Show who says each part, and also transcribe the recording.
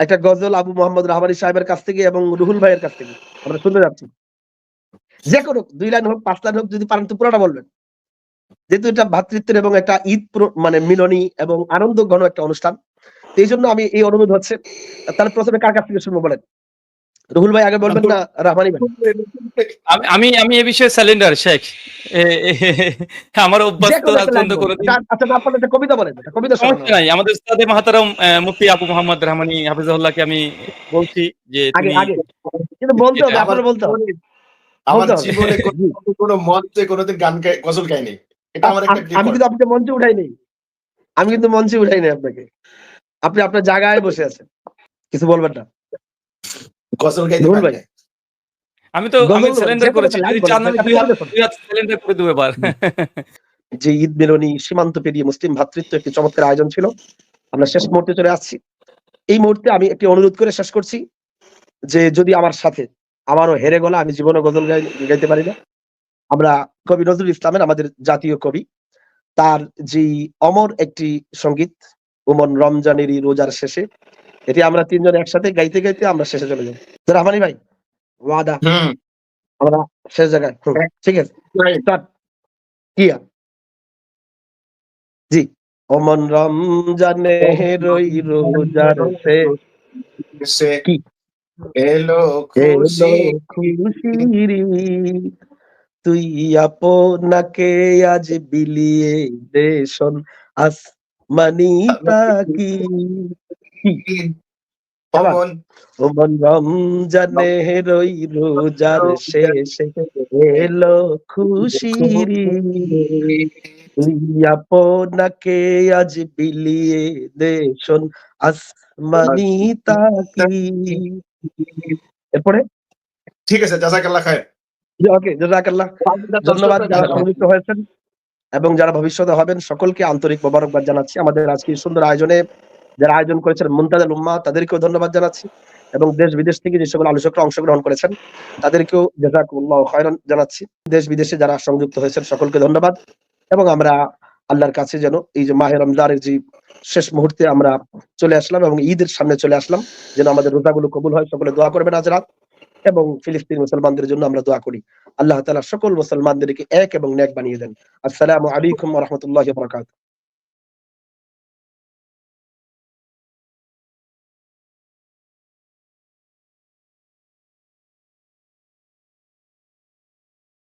Speaker 1: একটা গজল আবু মোহাম্মদ রাহমানি সাহেবের কাছ থেকে এবং রুহুল ভাইয়ের কাছ থেকে। আমরা শুনতে যাচ্ছি। যে কোনো দুই লাইন হোক, পাঁচ লাইন হোক, যদি পারেন তো পুরোটা বলবেন। যেহেতু এটা ভাতৃত্বের এবং একটা ঈদ মানে মিলনী এবং আনন্দ ঘন একটা অনুষ্ঠান। এই জন্য আমি এই অনুরোধ হচ্ছে তাহলে প্রথমে কার কাছ থেকে শুনব বলেন? রুহুল ভাই আগে বলবেন না রাহমানি ভাই
Speaker 2: আমি- আমি এ বিষয়ে স্যালেন্ডার শেখ। আমার অভ্যাস
Speaker 1: যে
Speaker 2: তো
Speaker 1: কোনো
Speaker 2: আজ
Speaker 1: একটা
Speaker 2: পর্যন্ত
Speaker 1: line
Speaker 2: কোনো
Speaker 1: বলবেন। আচ্ছা, আচ্ছা একটা কবিতা বলেন কবিতা শোনান।
Speaker 2: নাই। আমাদের উস্তাদে মাহাতারাম মুফতি আবু মোহাম্মদ রহমানি হাফিজাহুল্লাহকে আমি বলছি যে
Speaker 1: আগে আগে। কিন্তু বলতে হবে
Speaker 2: এটা
Speaker 1: বলতে হবে।
Speaker 3: আমার জীবনে কোনো- মঞ্চে কোনোদিন গান গজল গাইনি। এটা আমার একটা
Speaker 1: আমি কিন্তু আপনাকে মঞ্চে উঠাই নেই আমি কিন্তু মঞ্চে উঠাই নাই আপনাকে। আপনি আপনার জায়গায় বসে আছেন। কিছু বলবেন না।
Speaker 3: গজল গাইতে পারি
Speaker 2: আমি তো আমি
Speaker 1: কোনো
Speaker 2: করেছি যদি চান আমি দুই হাত দুই হাত স্যালেন্ডার করে দেবো এবার।
Speaker 1: যে ঈদ মিলনী সীমান্ত পেরিয়ে মুসলিম ভ্রাতৃত্ব একটি চমৎকার আয়োজন ছিল। আমরা শেষ মুহূর্তে চলে আসছি। এই মুহূর্তে আমি একটি অনুরোধ করে শেষ করছি যে যদি আমার সাথে আমারও হেরে গলা আমি জীবনে গজল গাই- গাইতে পারি না। আমরা কবি নজরুল ইসলামের আমাদের জাতীয় কবি। তার যে অমর একটি সংগীত উমন রমজানেরই রোজার শেষে এটি আমরা তিনজন একসাথে গাইতে গাইতে আমরা শেষে চলে যাব রহমানি ভাই ওয়াদা। আমরা শেষ জায়গায়। ঠিক আছে। কিয়া? জি। অমন রমজানে রই রোজার
Speaker 3: সে
Speaker 1: কি?
Speaker 3: এলো
Speaker 1: এলো
Speaker 3: খুশি।
Speaker 1: তুই আপনাকে আজ বিলিয়ে দেশন আসমানি তাকি রমজানে রই রোজার শেষে এলো খুশির আপনাকে আজ বিলিয়ে দেশন আসমানি তাকি। এরপরে?
Speaker 3: ঠিক আছে জাজাকাল্লাহ
Speaker 1: ওকে জাজাকাল্লাহ। ধন্যবাদ যারা হয়েছেন এবং যারা ভবিষ্যতে হবেন সকলকে আন্তরিক মোবারকবাদ জানাচ্ছি। আমাদের আজকে সুন্দর আয়োজনে যারা আয়োজন করেছেন মুমতাজুল উম্মা তাদেরকেও ধন্যবাদ জানাচ্ছি। এবং দেশ বিদেশ থেকে যে সকল আলোচকরা অংশগ্রহণ করেছেন, তাদেরকেও জাজাকুল্লাহ খয়রান জানাচ্ছি। দেশ বিদেশে যারা সংযুক্ত হয়েছেন, সকলকে ধন্যবাদ। এবং আমরা আল্লাহর কাছে যেন এই যে মাহের রমজানের যে শেষ মুহূর্তে আমরা চলে আসলাম এবং ঈদের সামনে চলে আসলাম, যেন আমাদের রোজাগুলো কবুল হয়, সকলে দোয়া করবেন আজ রাত। এবং ফিলিস্তিন মুসলমানদের জন্য আমরা দোয়া করি। আল্লাহ তালা সকল মুসলমানদেরকে এক এবং নেক বানিয়ে দেন। আসসালামু আলাইকুম রাহমাতুল্লাহি ওয়া বারাকাতুহু।